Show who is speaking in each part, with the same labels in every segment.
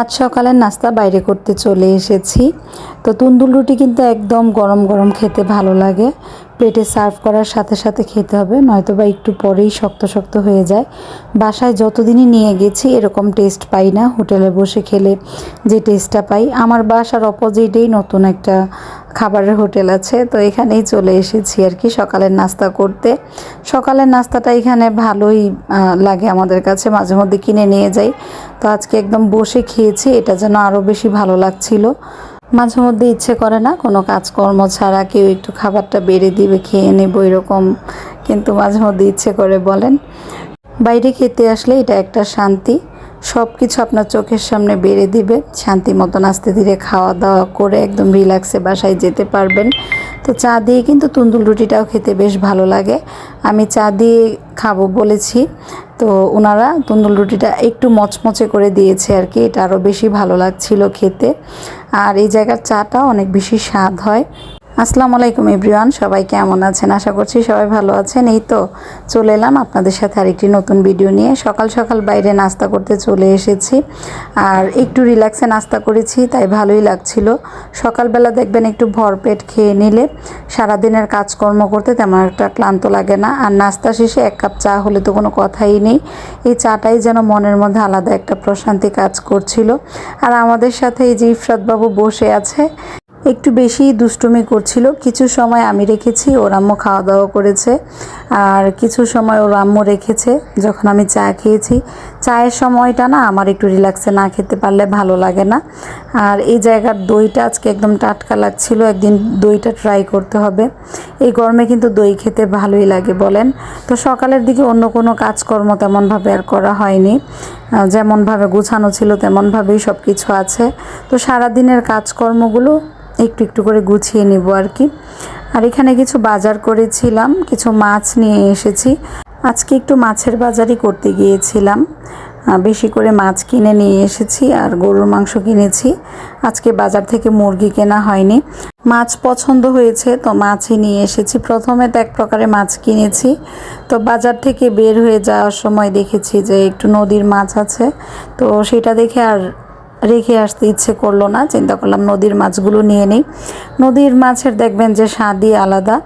Speaker 1: আজ সকালের নাস্তা বাইরে করতে চলে এসেছি। তো তুন্দুল রুটি কিন্তু একদম গরম গরম খেতে ভালো লাগে। পেটে সার্ভ করার সাথে সাথে খেতে হবে নয়তো বা একটু পরেই শক্ত শক্ত হয়ে যায়। বাসায় যতদিনই নিয়ে গেছি এরকম টেস্ট পাই না। হোটেলে বসে খেলে যে টেস্টটা পাই। আমার বাসার অপোজিটেই নতুন একটা খাবারের হোটেল আছে, তো এখানেই চলে এসেছি আর কি সকালের নাস্তা করতে। সকালের নাস্তাটা এখানে ভালোই লাগে আমাদের কাছে, মাঝে মধ্যে কিনে নিয়ে যাই। তো আজকে একদম বসে খেয়েছি, এটা যেন আরও বেশি ভালো লাগছিল। মাঝে মধ্যে ইচ্ছে করে না, কোনো কাজকর্ম ছাড়া কেউ একটু খাবারটা বেড়ে দিবে, খেয়ে নেব এরকম, কিন্তু মাঝে মধ্যে ইচ্ছে করে বলেন। বাইরে খেতে আসলে এটা একটা শান্তি। সব কিছু আপনার চোখের সামনে বেড়ে দিবে। শান্তি মতন আস্তে ধীরে খাওয়া দাওয়া করে একদম রিল্যাক্সে বাসায় যেতে পারবেন। তো চা দিয়ে কিন্তু তুন্দুল রুটিটাও খেতে বেশ ভালো লাগে। আমি চা দিয়ে খাব বলেছি। তো ওনারা তুন্দুল রুটিটা একটু মচমচে করে দিয়েছে আর কি এটা আরও বেশি ভালো লাগছিল খেতে। আর এই জায়গার চাটা অনেক বেশি স্বাদ হয়। আসসালামু আলাইকুম এভরিওয়ান, সবাই কেমন আছেন? আশা করছি সবাই ভালো আছেন। এই তো চলে এলাম আপনাদের সাথে আরেকটি নতুন ভিডিও নিয়ে। সকাল সকাল বাইরে নাস্তা করতে চলে এসেছি আর একটু রিল্যাক্সে নাস্তা করেছি, তাই ভালোই লাগছিল। সকালবেলা দেখবেন একটু ভরপেট খেয়ে নিলে সারাদিনের কাজকর্ম করতে তেমন একটা ক্লান্ত লাগে না। আর নাস্তা শেষে এক কাপ চা হলে তো কোনো কথাই নেই। এই চাটাই যেন মনের মধ্যে আলাদা একটা প্রশান্তি কাজ করছিল। আর আমাদের সাথে এই যে ইফরাতবাবু বসে আছে একটু বেশি দুষ্টুমি করছিল। কিছু সময় আমি রেখেছি, ওর আম্মু খাওয়া দাওয়া করেছে। আর কিছু সময় ওর আম্মু রেখেছে, যখন আমি চা খেয়েছি। চায়ের সময়টা না, আমার একটু রিল্যাক্সে না খেতে পারলে ভালো লাগে না। আর এই জায়গার দইটা আজকে একদম টাটকা লাগছিল, একদিন দইটা ট্রাই করতে হবে। এই গরমে কিন্তু দই খেতে ভালোই লাগে বলেন। তো সকালের দিকে অন্য কোনো কাজকর্ম তেমনভাবে আর করা হয়নি। যেমনভাবে গুছানো ছিল, তেমনভাবেই সব কিছু আছে। তো সারাদিনের কাজকর্মগুলো একটু একটু করে গুছিয়ে নিব আর কি। আর এখানে কিছু বাজার করেছিলাম, কিছু মাছ নিয়ে এসেছি। আজকে একটু মাছের বাজারই করতে গিয়েছিলাম। বেশি করে মাছ কিনে নিয়ে এসেছি আর গরুর মাংস কিনেছি। আজকে বাজার থেকে মুরগি কেনা হয়নি। মাছ পছন্দ হয়েছে, তো মাছই নিয়ে এসেছি। প্রথমে তো এক প্রকারে মাছ কিনেছি। তো বাজার থেকে বের হয়ে যাওয়ার সময় দেখেছি যে একটু নদীর মাছ আছে। তো সেটা দেখে আর রেখে আসতে ইচ্ছে করল না, চিন্তা করলাম নদীর মাছগুলো নিয়ে নিই। নদীর মাছের দেখবেন যে স্বাদই আলাদা,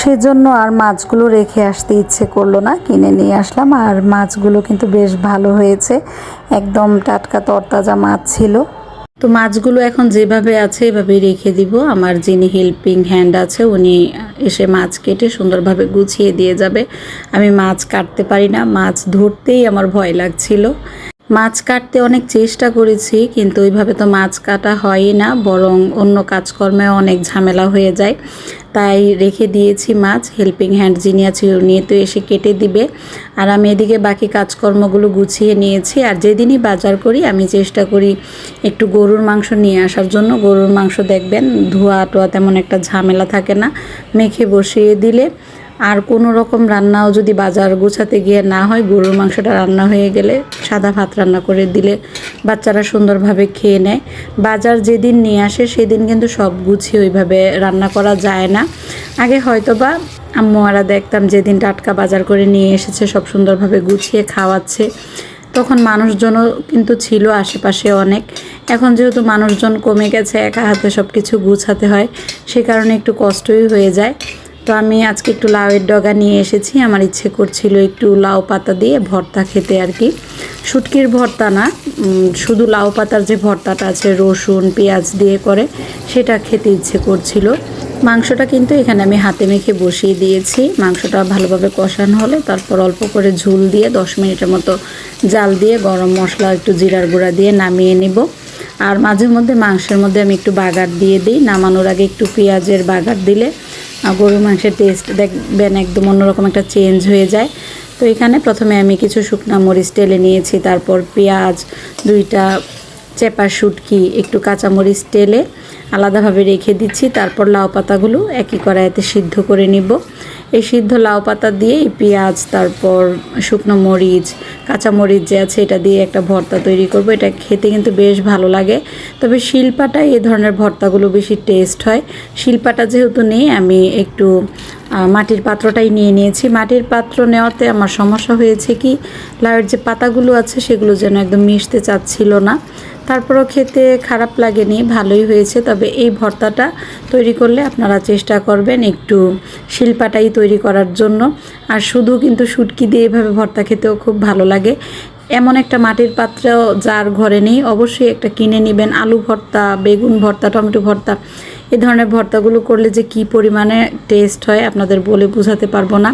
Speaker 1: সেজন্য আর মাছগুলো রেখে আসতে ইচ্ছে করল না, কিনে নিয়ে আসলাম। আর মাছগুলো কিন্তু বেশ ভালো হয়েছে, একদম টাটকা তরতাজা মাছ ছিল। তো মাছগুলো এখন যেভাবে আছে এভাবেই রেখে দিব। আমার যিনি হেল্পিং হ্যান্ড আছে, উনি এসে মাছ কেটে সুন্দরভাবে গুছিয়ে দিয়ে যাবে। আমি মাছ কাটতে পারি না, মাছ ধরতেই আমার ভয় লাগছিল। মাছ কাটতে অনেক চেষ্টা করেছি, কিন্তু ওইভাবে তো মাছ কাটা হয়ই না, বরং অন্য কাজকর্মে অনেক ঝামেলা হয়ে যায়। তাই রেখে দিয়েছি মাছ হেল্পিং হ্যান্ড যিনি আছে উনি তো এসে কেটে দিবে। আর আমি এদিকে বাকি কাজকর্মগুলো গুছিয়ে নিয়েছি, আর যেদিনই বাজার করি, আমি চেষ্টা করি একটু গরুর মাংস নিয়ে আসার জন্য। গরুর মাংস দেখবেন ধোয়া টোয়া তেমন একটা ঝামেলা থাকে না, মেখে বসিয়ে দিলে। আর কোনো রকম রান্নাও যদি বাজার গোছাতে গিয়ে না হয়, গরুর মাংসটা রান্না হয়ে গেলে সাদা ভাত রান্না করে দিলে বাচ্চারা সুন্দরভাবে খেয়ে নেয়। বাজার যেদিন নিয়ে আসে, সেদিন কিন্তু সব গুছিয়ে ওইভাবে রান্না করা যায় না। আগে হয়তো বা আম্মুয়ারা দেখতাম যেদিন টাটকা বাজার করে নিয়ে এসেছে, সব সুন্দরভাবে গুছিয়ে খাওয়াচ্ছে। তখন মানুষজনও কিন্তু ছিল আশেপাশে অনেক। এখন যেহেতু মানুষজন কমে গেছে, একা হাতে সব কিছু গুছাতে হয়, সে কারণে একটু কষ্টই হয়ে যায়। তো আমি আজকে একটু লাউয়ের ডগা নিয়ে এসেছি। আমার ইচ্ছে করছিল একটু লাউ পাতা দিয়ে ভর্তা খেতে আর কি। শুটকির ভর্তা না শুধু লাউ পাতার যে ভর্তাটা আছে, রসুন, পেঁয়াজ দিয়ে করে, সেটা খেতে ইচ্ছে করছিল। মাংসটা কিন্তু এখানে আমি হাতে মেখে বসিয়ে দিয়েছি। মাংসটা ভালোভাবে কষানো হলে, তারপর অল্প করে ঝুল দিয়ে দশ মিনিটের মতো জাল দিয়ে গরম মশলা, একটু জিরার গুঁড়া দিয়ে নামিয়ে নিব। আর মাঝে মধ্যে মাংসের মধ্যে আমি একটু বাগার দিয়ে দিই। নামানোর আগে একটু পেঁয়াজের বাগার দিলে আহ, গরুর মাংসের টেস্ট দেখবেন একদম অন্যরকম একটা চেঞ্জ হয়ে যায়। তো এখানে প্রথমে আমি কিছু শুকনা মরিচ টেলে নিয়েছি তারপর পেঁয়াজ দুইটা চেপা শুটকি একটু কাঁচামরিচ টেলে আলাদাভাবে রেখে দিচ্ছি তারপর লাউ পাতাগুলো একই কড়াইতে সিদ্ধ করে নিব। এই সিদ্ধ লাউ পাতা দিয়ে পেঁয়াজ, তারপর শুকনো মরিচ কাঁচামরিচ যে আছে এটা দিয়ে একটা ভর্তা তৈরি করব। এটা খেতে কিন্তু বেশ ভালো লাগে। তবে শিল্পাটাই এই ধরনের ভর্তাগুলো বেশি টেস্ট হয়। শিল্পাটা যেহেতু নেই, আমি একটু মাটির পাত্রটাই নিয়ে নিয়েছি। মাটির পাত্র নেওয়াতে আমার সমস্যা হয়েছে কি, লাউয়ের যে পাতাগুলো আছে সেগুলো যেন একদম মিশতে চাচ্ছিল না। তারপরও খেতে খারাপ লাগেনি, ভালোই হয়েছে। তবে এই ভর্তাটা তৈরি করলে আপনারা চেষ্টা করবেন একটু শিল্পাটাই তৈরি করার জন্য। আর শুধু কিন্তু শুটকি দিয়ে এভাবে ভর্তা খেতেও খুব ভালো লাগে। এমন একটা মাটির পাত্র যার ঘরে নেই, অবশ্যই একটা কিনে নেবেন। আলু ভর্তা, বেগুন ভর্তা, টমেটো ভর্তা এই ধরনের ভর্তাগুলো করলে যে কি পরিমাণে টেস্ট হয় আপনাদের বলে বোঝাতে পারব না।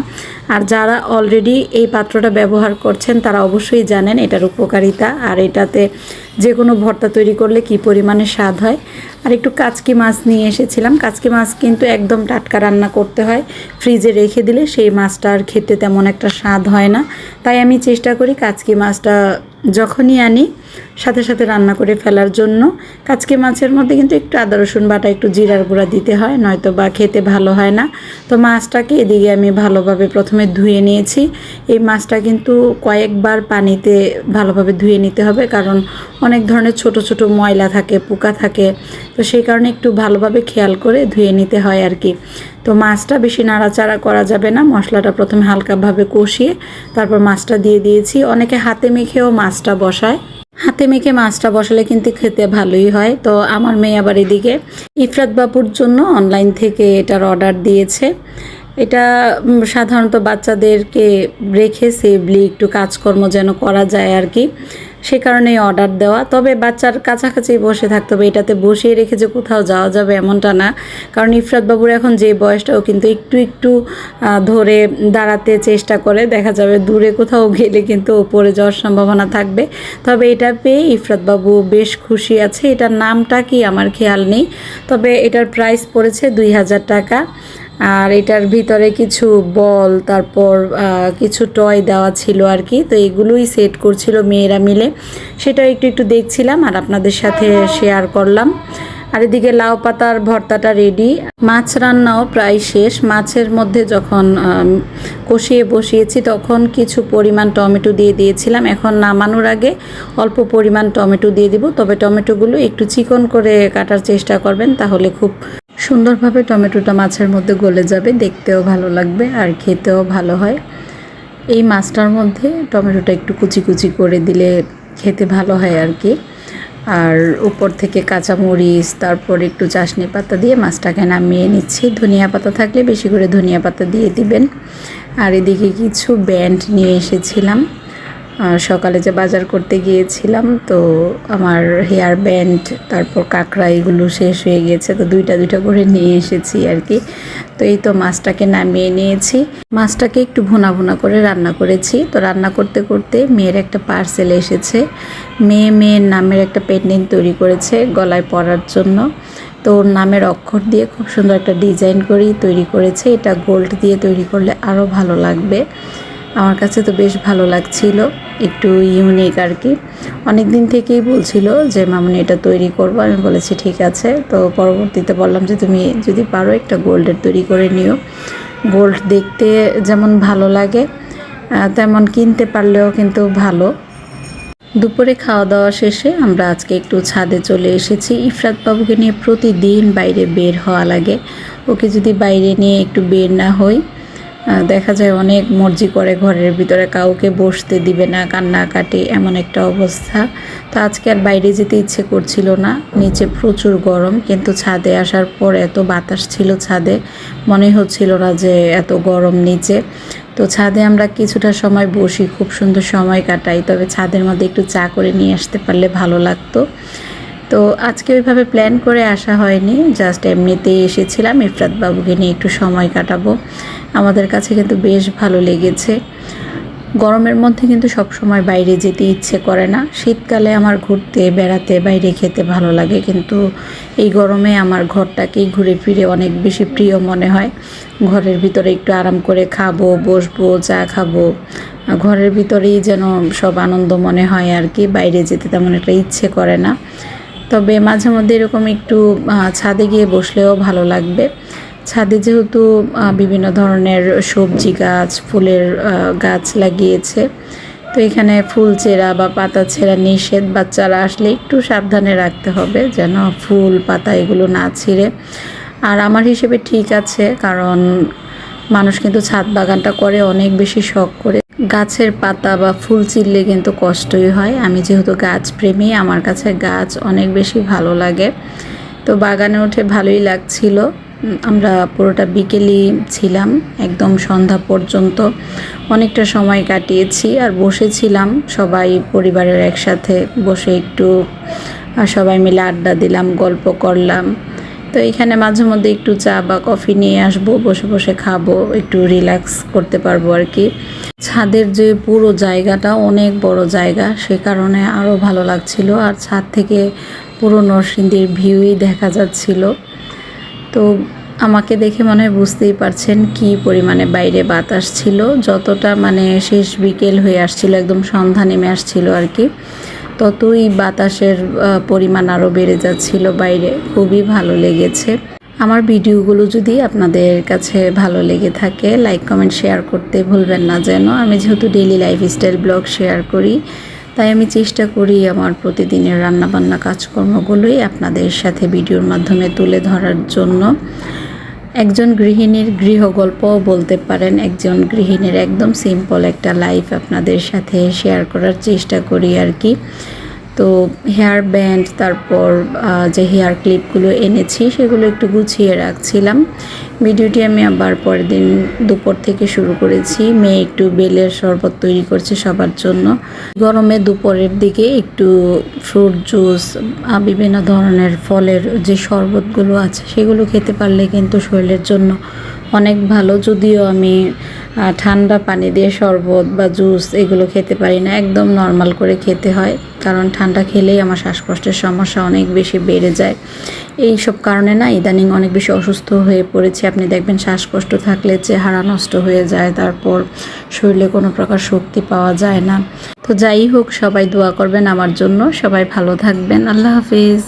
Speaker 1: আর যারা অলরেডি এই পাত্রটা ব্যবহার করছেন, তারা অবশ্যই জানেন এটার উপকারিতা আর এটাতে যে কোনো ভর্তা তৈরি করলে কি পরিমাণে স্বাদ হয়। আর একটু কাচকি মাছ নিয়ে এসেছিলাম। কাচকি মাছ কিন্তু একদম টাটকা রান্না করতে হয়। ফ্রিজে রেখে দিলে সেই মাছটা আর খেতে তেমন একটা স্বাদ হয় না। তাই আমি চেষ্টা করি কাচকি মাছটা যখনই আনি সাথে সাথে রান্না করে ফেলার জন্য। কাচকি মাছের মধ্যে কিন্তু একটু আদা, রসুন বাটা, একটু জিরার গুঁড়া দিতে হয়, নয়তো বা খেতে ভালো হয় না। তো মাছটাকে এদিকে আমি ভালোভাবে প্রথমে ধুয়ে নিয়েছি। এই মাছটা কিন্তু কয়েকবার পানিতে ভালোভাবে ধুয়ে নিতে হবে, কারণ অনেক ধরনের ছোট ছোট ময়লা থাকে, পোকা থাকে। তো সেই কারণে একটু ভালোভাবে খেয়াল করে ধুয়ে নিতে হয় আর কি। তো মাছটা বেশি নাড়াচাড়া করা যাবে না, মশলাটা প্রথমে হালকাভাবে কষিয়ে তারপর মাছটা দিয়ে দিয়েছি। অনেকে হাতে মেখেও মাছটা বসায়। হাতে মেখে মাছটা বসালে কিন্তু খেতে ভালোই হয়। তো আমার মেয়ে আবার এদিকে ইফরাত বাপুর জন্য অনলাইন থেকে এটার অর্ডার দিয়েছে। এটা সাধারণত বাচ্চাদেরকে রেখে সেভলি একটু কাজকর্ম যেন করা যায় আর কি। সে কারণেই অর্ডার দেওয়া। তবে বাচ্চার কাছাকাছি বসে থাকতে হবে। এটাতে বসিয়ে রেখে যে কোথাও যাওয়া যাবে এমনটা না। কারণ ইফরাত বাবুর এখন যে বয়সটা, ও কিন্তু একটু একটু ধরে দাঁড়াতে চেষ্টা করে। দেখা যাবে দূরে কোথাও গেলে কিন্তু ও পড়ে যাওয়ার সম্ভাবনা থাকবে। তবে এটা পেয়ে ইফরাত বাবু বেশ খুশি আছে। এটার নামটা কি আমার খেয়াল নেই। তবে এটার প্রাইস পড়েছে দুই হাজার টাকা। আর এটার ভিতরে কিছু বল, তারপর কিছু টয় দেওয়া ছিল আর কি তো এগুলোই সেট করছিল মেয়েরা মিলে। সেটা একটু একটু দেখছিলাম আর আপনাদের সাথে শেয়ার করলাম। আর এদিকে লাউ পাতার ভর্তাটা রেডি মাছ রান্নাও প্রায় শেষ। মাছের মধ্যে যখন কষিয়ে বসিয়েছি তখন কিছু পরিমাণ টমেটো দিয়ে দিয়েছিলাম। এখন নামানোর আগে অল্প পরিমাণ টমেটো দিয়ে দিব। তবে টমেটোগুলো একটু চিকন করে কাটার চেষ্টা করবেন, তাহলে খুব সুন্দরভাবে টমেটোটা মাছের মধ্যে গলে যাবে, দেখতেও ভালো লাগবে আর খেতেও ভালো হয়। এই মাছটার মধ্যে টমেটোটা একটু কুচি কুচি করে দিলে খেতে ভালো হয় আর কি। আর উপর থেকে কাঁচামরিচ, তারপর একটু চাশনি পাতা দিয়ে মাছটাকে নামিয়ে নিচ্ছি। ধনিয়া পাতা থাকলে বেশি করে ধনিয়া পাতা দিয়ে দিবেন। আর এদিকে কিছু ব্যান্ড নিয়ে এসেছিলাম। সকালে যে বাজার করতে গিয়েছিলাম, তো আমার হেয়ার ব্যান্ড তারপর কাঁকড়া এগুলো শেষ হয়ে গেছে, তো দুইটা দুইটা করে নিয়ে এসেছি আর কি। তো এই তো মাছটাকে নামিয়ে নিয়েছি। মাছটাকে একটু ভুনা ভুনা করে রান্না করেছি। তো রান্না করতে করতে মেয়ের একটা পার্সেল এসেছে। মেয়ে মেয়ের নামের একটা পেন্টিং তৈরি করেছে গলায় পরার জন্য। তো ওর নামের অক্ষর দিয়ে খুব সুন্দর একটা ডিজাইন করেই তৈরি করেছে। এটা গোল্ড দিয়ে তৈরি করলে আরও ভালো লাগবে। আমার কাছে তো বেশ ভালো লাগছিল, একটু ইউনিক আর কি। অনেক দিন থেকেই বলছিল যে, মামনি, এটা তৈরি করব। আমি বলেছি, ঠিক আছে। তো পরবর্তীতে বললাম যে, তুমি যদি পারো একটা গোল্ডের তৈরি করে নিও। গোল্ড দেখতে যেমন ভালো লাগে তেমন কিনতে পারলেও কিন্তু ভালো। দুপুরে খাওয়া দাওয়া শেষে আমরা আজকে একটু ছাদে চলে এসেছি। ইফরাত বাবুকে নিয়ে প্রতিদিন বাইরে বের হওয়া লাগে। ওকে যদি বাইরে নিয়ে একটু বের না হই দেখা যায় অনেক মর্জি করে ঘরের ভিতরে কাউকে বসতে দিবে না, কান্নাকাটি, এমন একটা অবস্থা। তো আজকে আর বাইরে যেতে ইচ্ছে করছিল না, নিচে প্রচুর গরম, কিন্তু ছাদে আসার পর এত বাতাস ছিল ছাদে, মনে হচ্ছিল না যে এত গরম নিচে। তো ছাদে আমরা কিছুটা সময় বসি, খুব সুন্দর সময় কাটাই, তবে ছাদের মধ্যে একটু চা করে নিয়ে আসতে পারলে ভালো লাগতো। তো আজকে ওইভাবে প্ল্যান করে আসা হয়নি জাস্ট এমনিতেই এসেছিলাম ইফরাত বাবুকে নিয়ে একটু সময় কাটাবো। আমাদের কাছে কিন্তু বেশ ভালো লেগেছে। গরমের মধ্যে কিন্তু সব সময় বাইরে যেতে ইচ্ছে করে না। শীতকালে আমার ঘুরতে, বেড়াতে, বাইরে খেতে ভালো লাগে, কিন্তু এই গরমে আমার ঘরটাকেই ঘুরে ফিরে অনেক বেশি প্রিয় মনে হয়। ঘরের ভিতরে একটু আরাম করে খাব, বসবো, চা খাব। ঘরের ভিতরেই যেন সব আনন্দ মনে হয় আর কি, বাইরে যেতে তেমন একটা ইচ্ছে করে না। তবে মাঝে মধ্যে এরকম একটু ছাদে গিয়ে বসলেও ভালো লাগবে। ছাদে যেহেতু বিভিন্ন ধরনের সবজি গাছ, ফুলের গাছ লাগিয়েছে। তো এখানে ফুল চেরা বা পাতা ছেঁড়া নিষেধ বাচ্চারা আসলে একটু সাবধানে রাখতে হবে যেন ফুল, পাতা এগুলো না ছিঁড়ে। আর আমার হিসেবে ঠিক আছে, কারণ মানুষ কিন্তু ছাদ বাগানটা করে, অনেক বেশি শখ করে। গাছের পাতা বা ফুল চিনলে কিন্তু কষ্টই হয়। আমি যেহেতু গাছ প্রেমী, আমার কাছে গাছ অনেক বেশি ভালো লাগে। তো বাগানে উঠে ভালোই লাগছিল। আমরা পুরোটা বিকেলই ছিলাম, একদম সন্ধ্যা পর্যন্ত। অনেকটা সময় কাটিয়েছি আর বসেছিলাম। সবাই পরিবারের একসাথে বসে একটু সবাই মিলে আড্ডা দিলাম, গল্প করলাম। তো এখানে মাঝে মধ্যে একটু চা বা কফি নিয়ে আসব, বসে বসে খাব, একটু রিল্যাক্স করতে পারব আর কি। ছাদের যে পুরো জায়গাটা অনেক বড় জায়গা, সে কারণে আরও ভালো লাগছিল। আর ছাদ থেকে পুরো নরসিংদীর ভিউই দেখা যাচ্ছিল। তো আমাকে দেখে মনে হয় বুঝতেই পারছেন কি পরিমাণে বাইরে বাতাস ছিল। যতটা মানে শেষ বিকেল হয়ে আসছিল, একদম সন্ধ্যা নেমে আসছিল আর কি। ততই বাতাসের পরিমাণ আরও বেড়ে যাচ্ছিল বাইরে। খুবই ভালো লেগেছে। আমার ভিডিওগুলো যদি আপনাদের কাছে ভালো লেগে থাকে লাইক কমেন্ট শেয়ার করতে ভুলবেন না যেন। আমি যেহেতু ডেইলি লাইফস্টাইল ব্লগ শেয়ার করি, তাই আমি চেষ্টা করি আমার প্রতিদিনের রান্নাবান্না কাজকর্মগুলোই আপনাদের সাথে ভিডিওর মাধ্যমে তুলে ধরার জন্য। একজন গৃহিণীর গৃহগল্পও বলতে পারেন। একজন গৃহিণীর একদম সিম্পল একটা লাইফ আপনাদের সাথে শেয়ার করার চেষ্টা করি আর কি। তো হেয়ার ব্যান্ড তারপর যে হেয়ার ক্লিপগুলো এনেছি, সেগুলো একটু গুছিয়ে রাখছিলাম। ভিডিওটি আমি আবার পরের দিন দুপুর থেকে শুরু করেছি। মেয়ে একটু বেলের শরবত তৈরি করছে সবার জন্য। গরমে দুপুরের দিকে একটু ফ্রুট জুস বিভিন্ন ধরনের ফলের যে শরবতগুলো আছে, সেগুলো খেতে পারলে কিন্তু শরীরের জন্য অনেক ভালো, যদিও আমি ঠান্ডা পানি দিয়ে শরবত বা জুস এগুলো খেতে পারি না। একদম নর্মাল করে খেতে হয়, কারণ ঠান্ডা খেলেই আমার শ্বাসকষ্টের সমস্যা অনেক বেশি বেড়ে যায়। এই সব কারণে না, ইদানিং অনেক বেশি অসুস্থ হয়ে পড়েছি। আপনি দেখবেন শ্বাসকষ্ট থাকলে চেহারা নষ্ট হয়ে যায়, তারপর শরীরে কোনো প্রকার শক্তি পাওয়া যায় না। তো যাই হোক, সবাই দোয়া করবেন আমার জন্য। সবাই ভালো থাকবেন। আল্লাহ হাফিজ।